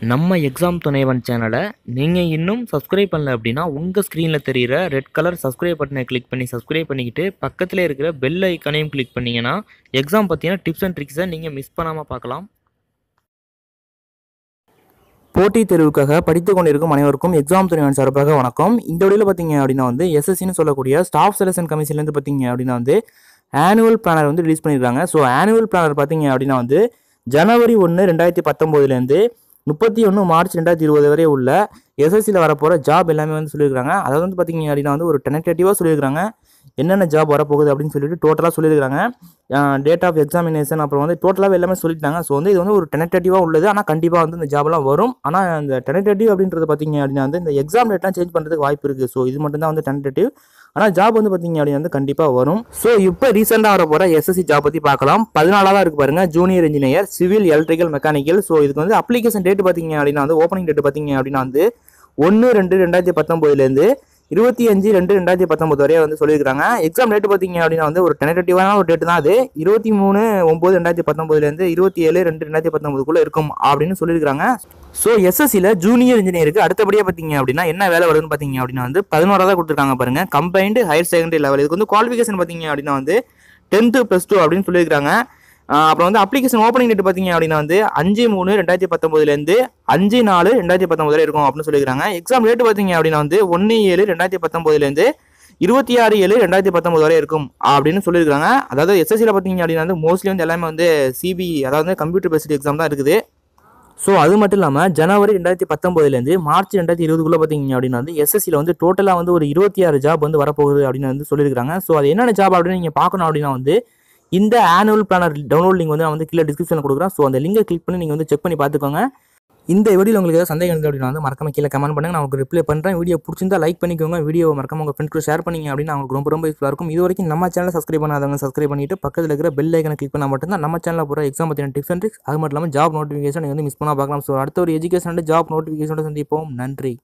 நம்ம எக்ஸாம் துணைவன் சேனலை நீங்கள் இன்னும் சப்ஸ்கிரைப் பண்ணல அப்படின்னா உங்கள் ஸ்க்ரீனில் தெரிகிற ரெட் கலர் சப்ஸ்கிரைப் பட்டனை கிளிக் பண்ணி சப்ஸ்கிரைப் பண்ணிக்கிட்டு பக்கத்தில் இருக்கிற பெல் ஐக்கனையும் கிளிக் பண்ணிங்கன்னா எக்ஸாம் பார்த்தீங்கன்னா டிப்ஸ் அண்ட் ட்ரிக்ஸை நீங்கள் மிஸ் பண்ணாமல் பார்க்கலாம். போட்டித் தேர்வுக்காக படித்துக் கொண்டிருக்கும் அனைவருக்கும் எக்ஸாம் துணைவன் சார்பாக வணக்கம். இந்த வழியில் பார்த்தீங்க அப்படின்னா வந்து எஸ்எஸ்சின்னு சொல்லக்கூடிய ஸ்டாஃப் செலெக்ஷன் கமிஷன்லேருந்து பார்த்தீங்க அப்படின்னா வந்து ஆனுவல் பிளானர் வந்து ரிலீஸ் பண்ணியிருக்காங்க ஸோ ஆனுவல் பிளானர் பார்த்தீங்க அப்படின்னா வந்து ஜனவரி ஒன்று ரெண்டாயிரத்தி பத்தொம்போதுலேருந்து முப்பத்தி ஒன்று மார்ச் ரெண்டாயிரத்தி இருபது வரை உள்ள எஸ்எஸ்சியில் வரப்போகிற ஜாப் எல்லாமே வந்து சொல்லியிருக்காங்க அதாவது வந்து பார்த்தீங்க அப்படின்னா வந்து ஒரு டெனடேட்டிவாக சொல்லியிருக்காங்க என்னென்ன ஜாப் வரப்போகுது அப்படின்னு சொல்லிட்டு டோட்டலாக சொல்லியிருக்காங்க டேட் ஆஃப் எக்ஸாமினேஷன் அப்புறம் வந்து டோட்டலாக எல்லாமே சொல்லிட்டாங்க. ஸோ வந்து இது வந்து ஒரு டெனடேட்டிவாக உள்ளது. ஆனால் கண்டிப்பாக வந்து இந்த ஜாப்லாம் வரும். ஆனால் இந்த டெனடேட்டிவ் அப்படின்றது பார்த்தீங்க அப்படின்னா வந்து இந்த எக்ஸாம் டேட்லாம் சேஞ்ச் பண்ணுறதுக்கு வாய்ப்பு இருக்குது ஸோ இது மட்டும் தான் வந்து டெனடேட்டிவ் ஆனால் ஜாப் வந்து பார்த்தீங்க அப்படின்னா வந்து கண்டிப்பாக வரும். ஸோ இப்போ ரீசெண்டாக வர போகிற எஸ்எஸ்சி ஜாப் பற்றி பார்க்கலாம். பதினாலாவது இருக்கு பாருங்க. Junior engineer civil electrical mechanical so இதுக்கு வந்து அப்ளிகேஷன் டேட் பார்த்தீங்க அப்படின்னா வந்து ஓப்பனிங் டேட் பார்த்தீங்க அப்படின்னா வந்து ஒன்று ரெண்டு ரெண்டாயிரத்தி பத்தொம்போதுலேருந்து இருபத்தி அஞ்சு ரெண்டு ரெண்டாயிரத்தி பத்தொம்பது வரையே வந்து சொல்லியிருக்காங்க. எக்ஸாம் டேட் பார்த்தீங்க அப்படின்னா வந்து ஒரு டெனடேட்டிவான ஒரு டேட் தான் அது. இருபத்தி மூணு ஒம்பது ரெண்டாயிரத்தி பத்தொம்பதுலேருந்து இருபத்தி ஏழு ரெண்டு ரெண்டாயிரத்தி பத்தொம்பதுக்குள்ளே இருக்கும் அப்படின்னு சொல்லியிருக்காங்க. ஸோ எஸ்எஸ்சியில் ஜூனியர் இன்ஜினியருக்கு அடுத்தபடியாக பார்த்தீங்க அப்படின்னா என்ன வேலை வருதுன்னு பார்த்தீங்க அப்படின்னா வந்து பதினோராவது கொடுத்துருக்காங்க பாருங்க. கம்பைன்டு ஹையர் செகண்டரி லெவல் இதுக்கு வந்து குவாலிஃபிகேஷன் பார்த்தீங்க அப்படின்னா வந்து டென்த்து ப்ளஸ் டூ அப்படின்னு சொல்லியிருக்காங்க அப்புறம் வந்து அப்ளிகேஷன் ஓப்பனிங் டேட் பார்த்தீங்க அப்படின்னா வந்து அஞ்சு மூணு ரெண்டாயிரத்தி பத்தொம்பதுலேருந்து அஞ்சு நாலு ரெண்டாயிரத்தி பத்தொம்பது வரை இருக்கும் அப்படின்னு சொல்லியிருக்காங்க எக்ஸாம் டேட் பார்த்தீங்க அப்படின்னா வந்து ஒன்று ஏழு ரெண்டாயிரத்தி பத்தொம்பதுலேருந்து இருபத்தி ஆறு ஏழு ரெண்டாயிரத்தி பத்தொம்பது வரை இருக்கும் அப்படின்னு சொல்லியிருக்காங்க அதாவது எஸ்எஸ்சியில் பார்த்தீங்க அப்படின்னா வந்து மோஸ்ட்லி வந்து எல்லாமே வந்து சிபி அதாவது கம்ப்யூட்டர் பேஸ்டு எக்ஸாம் தான் இருக்குது. ஸோ அது மட்டும் இல்லாமல் ஜனவரி ரெண்டாயிரத்தி பத்தொம்போதுலேருந்து மார்ச் ரெண்டாயிரத்தி இருபதுக்குள்ளே பார்த்தீங்க அப்படின்னா வந்து எஸ்எஸ்சியில் வந்து டோட்டலாக வந்து ஒரு இருபத்தி ஆறு ஜாப் வந்து வரப்போகுது அப்படின்னு வந்து சொல்லியிருக்காங்க ஸோ அது என்னென்ன ஜாப் அப்படின்னு நீங்கள் பார்க்கணும் அப்படின்னா வந்து இந்த ஆனுவல் பிளானர் டவுன்லோட் லிங்க் வந்து நான் வந்து கீழே டிஸ்கிரிப்ஷனில் கொடுக்குறேன். ஸோ அந்த லிங்கை கிளிக் பண்ணி நீங்கள் வந்து செக் பண்ணி பார்த்துக்கோங்க. இந்த வீடியோ உங்களுக்கு ஏதாவது சந்தேகம் இருக்குது அப்படின்னா வந்து மறக்காம கீழே கமெண்ட் பண்ணுங்க. நான் உங்களுக்கு ரிப்ளை பண்ணுறேன் வீடியோ பிடிச்சிருந்தா லைக் பண்ணிக்கோங்க. வீடியோ மறக்காம உங்கள் ஃப்ரெண்ட்ஸ்க்கு ஷேர் பண்ணிங்க அப்படின்னா அவங்களுக்கு ரொம்ப ரொம்ப யூஸ்ஃபுல்லாக இருக்கும். இது வரைக்கும் நம்ம சேனலை சப்ஸ்கிரைப் பண்ணாதவங்க சப்ஸ்கிரைப் பண்ணிட்டு பக்கத்தில் இருக்கிற பெல் ஐக்கனை கிளிக் பண்ணால் மட்டும்தான் நம்ம சேனலில் போகிற எக்ஸாம் பற்றின டிப்ஸ் அண்ட் ட்ரிக்ஸ் அது மட்டும் இல்லாமல் ஜாப் நோட்டிஃபிகேஷன் நீங்கள் வந்து மிஸ் பண்ணால் பார்க்கலாம். ஸோ அடுத்த ஒரு எஜுகேஷன் ஜாப் நோட்டிஃபிகேஷனோட சந்திப்போம். நன்றி.